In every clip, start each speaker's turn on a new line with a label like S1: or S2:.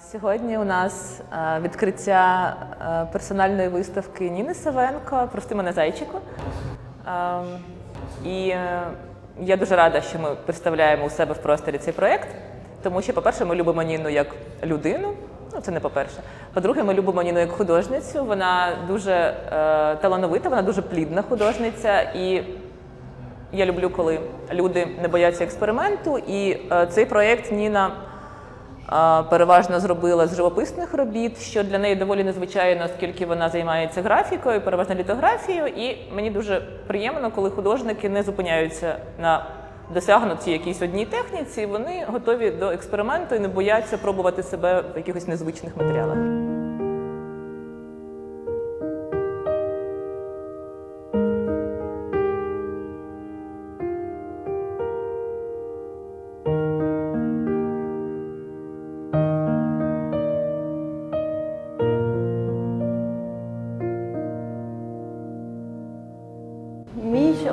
S1: Сьогодні у нас е, відкриття е, персональної виставки Ніни Савенко Прости мене зайчику. Ем, І е, я дуже рада, що ми представляємо у себе в просторі цей проєкт, тому що, по-перше, ми любимо Ніну як людину. Ну, це не по-перше. По-друге, ми любимо Ніну як художницю. Вона дуже е, талановита, вона дуже плідна художниця. І я люблю, коли люди не бояться експерименту. І е, цей проєкт Ніна переважно зробила з живописних робіт, що для неї доволі незвичайно, оскільки вона займається графікою, переважно літографією. І мені дуже приємно, коли художники не зупиняються на досягнутій якійсь одній техніці, вони готові до експерименту і не бояться пробувати себе в якихось незвичних матеріалах.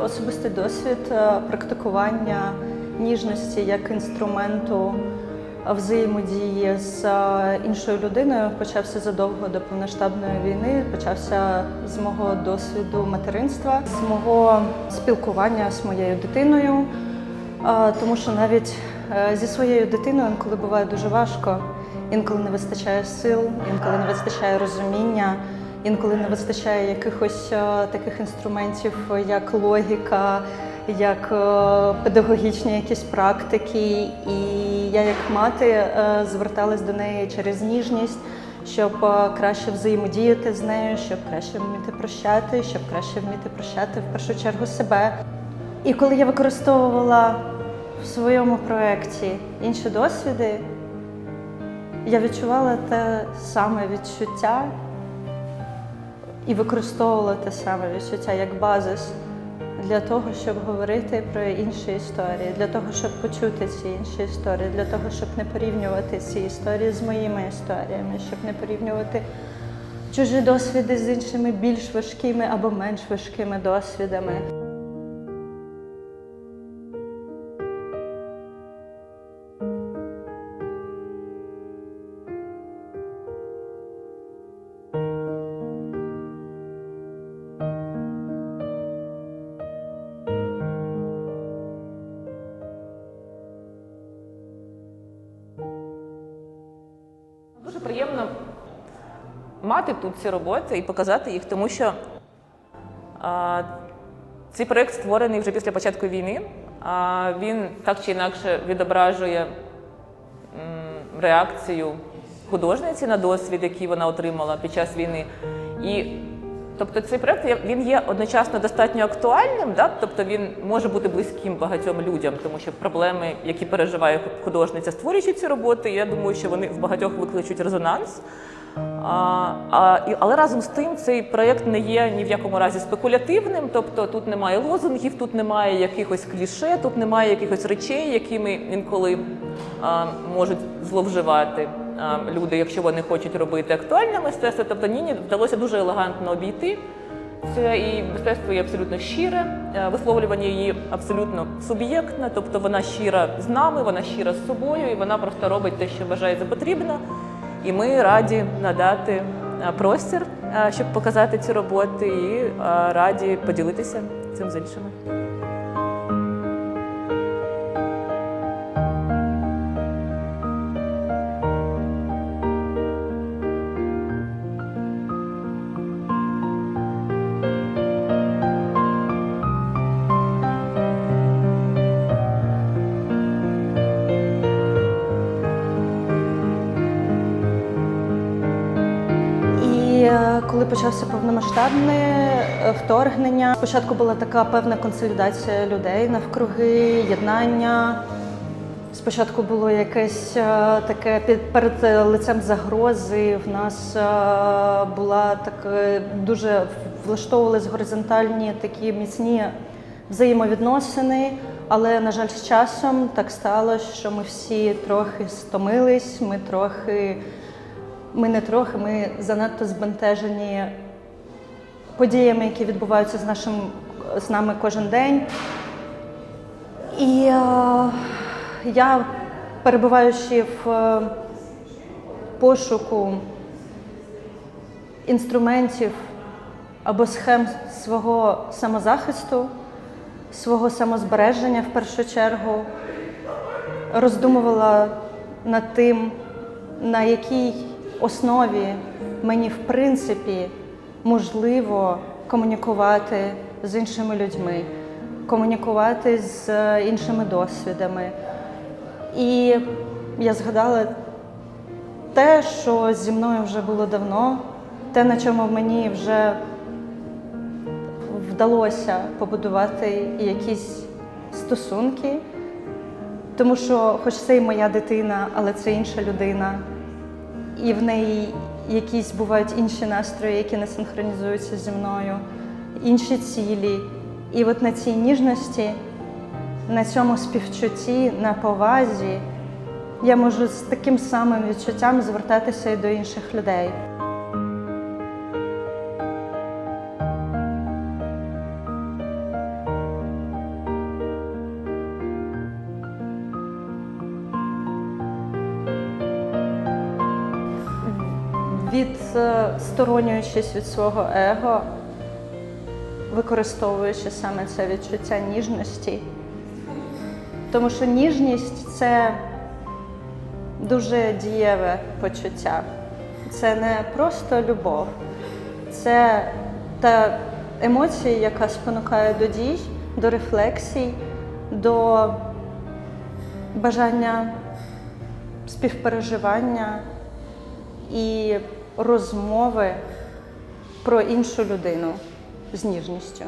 S2: Особистий досвід е, практикування ніжності як інструменту взаємодії з е, іншою людиною почався задовго до повноштабної війни. Почався з мого досвіду материнства, з мого спілкування з моєю дитиною. Е, Тому що навіть зі своєю дитиною інколи буває дуже важко, інколи не вистачає сил, інколи не вистачає розуміння. Інколи не вистачає якихось е, таких інструментів, як логіка, як е, педагогічні якісь практики. І я, як мати, е, зверталась до неї через ніжність, щоб краще взаємодіяти з нею, щоб краще вміти прощати, щоб краще вміти прощати в першу чергу себе. І коли я використовувала в своєму проєкті інші досвіди, я відчувала те саме відчуття і використовувала те саме відчуття як базис для того, щоб говорити про інші історії, для того, щоб почути ці інші історії, для того, щоб не порівнювати ці історії з моїми історіями, щоб не порівнювати чужі досвіди з іншими більш важкими або менш важкими досвідами.
S1: Дуже приємно мати тут ці роботи і показати їх, тому що а, цей проєкт створений вже після початку війни. А, він так чи інакше відображує м, реакцію художниці на досвід, який вона отримала під час війни. І Тобто цей проект він є одночасно достатньо актуальним, да? тобто він може бути близьким багатьом людям, тому що проблеми, які переживає художниця, створюючи ці роботи, я думаю, що вони в багатьох викличуть резонанс. А, а, але разом з тим цей проєкт не є ні в якому разі спекулятивним, тобто тут немає лозунгів, тут немає якихось кліше, тут немає якихось речей, якими інколи а, можуть зловживати люди, якщо вони хочуть робити актуальне мистецтво. Тобто Ніні вдалося дуже елегантно обійти. Це і мистецтво є абсолютно щире, е, висловлювання її абсолютно суб'єктне, тобто вона щира з нами, вона щира з собою, і вона просто робить те, що вважає за потрібне. І ми раді надати е, простір, е, щоб показати ці роботи, і раді поділитися цим з іншими.
S2: Коли почався повномасштабне е, вторгнення, спочатку була така певна консолідація людей навкруги, єднання. Спочатку було якесь е, таке під перед е, лицем загрози. В нас була таке дуже влаштовувались горизонтальні такі міцні взаємовідносини. Але на жаль, з часом так сталося, що ми всі трохи стомились, ми трохи. Ми не трохи, ми занадто збентежені подіями, які відбуваються з нашим з нами кожен день. І е, я, перебуваючи в е, пошуку інструментів або схем свого самозахисту, свого самозбереження в першу чергу, роздумувала над тим, на якій основі мені в принципі можливо комунікувати з іншими людьми, комунікувати з е, іншими досвідами. І я згадала те, що зі мною вже було давно, те, на чому мені вже вдалося побудувати якісь стосунки. Тому що, хоч це і моя дитина, але це інша людина, і в неї якісь бувають інші настрої, які не синхронізуються зі мною, інші цілі. І от на цій ніжності, на цьому співчутті, на повазі я можу з таким самим відчуттям звертатися і до інших людей. Відсторонюючись від свого его, використовуючи саме це відчуття ніжності. Тому що ніжність це дуже дієве почуття. Це не просто любов, це та емоція, яка спонукає до дій, до рефлексій, до бажання співпереживання і розмови про іншу людину з ніжністю.